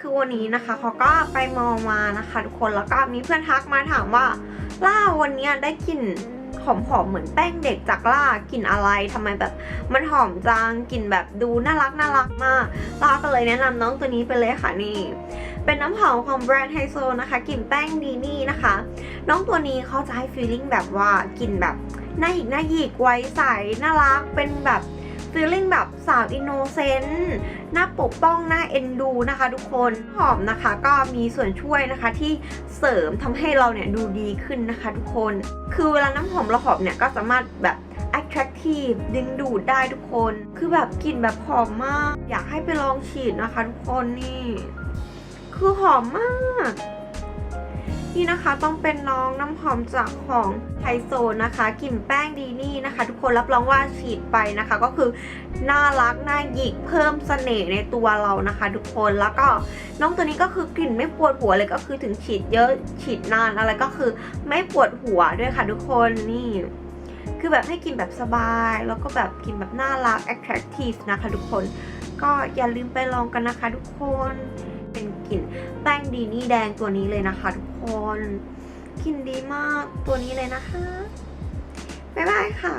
คือวันนี้นะคะเขาก็ไปมองมานะคะทุกคนแล้วก็มีเพื่อนทักมาถามว่าล่าวันนี้ได้กลิ่นหอมๆเหมือนแป้งเด็กจากล่ากลิ่นอะไรทำไมแบบมันหอมจังกลิ่นแบบดูน่ารักน่ารักมากล่าก็เลยแนะนำน้องตัวนี้ไปเลยค่ะนี่เป็นน้ำหอมของแบรนด์ไฮโซนะคะกลิ่นแป้งดีนี่นะคะ น้องตัวนี้เขาจะให้ฟีลลิ่งแบบว่ากลิ่นแบบหน้าหยิกหน้าหยิกไว้ใสน่ารักเป็นแบบ ฟีลลิ่งแบบสาวอินโนเซนต์น่าปกป้องน่าเอ็นดูนะคะ ทุกคนหอมนะคะก็มีส่วนช่วยนะคะที่เสริมทำให้เราเนี่ยดูดีขึ้นนะคะ ทุกคน คือเวลาน้ำหอมเราหอมเนี่ยก็สามารถแบบ attractive ดึงดูดได้ทุกคน คือแบบกลิ่นแบบหอมมาก อยากให้ไปลองฉีดนะคะ ทุกคนนี่ คือหอมมาก นี่นะคะต้องเป็นน้องน้ำหอมจากของไฮโซนะคะกลิ่นแป้งดีนี่นะคะ ทุกคนรับรองว่าฉีดไปนะคะ ก็คือน่ารักน่าหยิกเพิ่มเสน่ห์ในตัวเรานะคะ ทุกคนแล้วก็น้องตัวนี้ก็คือกลิ่นไม่ปวดหัวเลยก็คือถึงฉีดเยอะฉีดนานอะไรก็คือไม่ปวดหัวด้วยค่ะ ทุกคนนี่คือแบบให้กินแบบสบายแล้วก็แบบกินแบบน่ารัก attractive นะคะทุกคน ก็อย่าลืมไปลองกันนะคะทุกคน เป็นกลิ่นแป้งดีนี่แดงตัวนี้เลยนะคะทุกคนกลิ่นดีมากตัวนี้เลยนะคะ บ๊ายบายค่ะ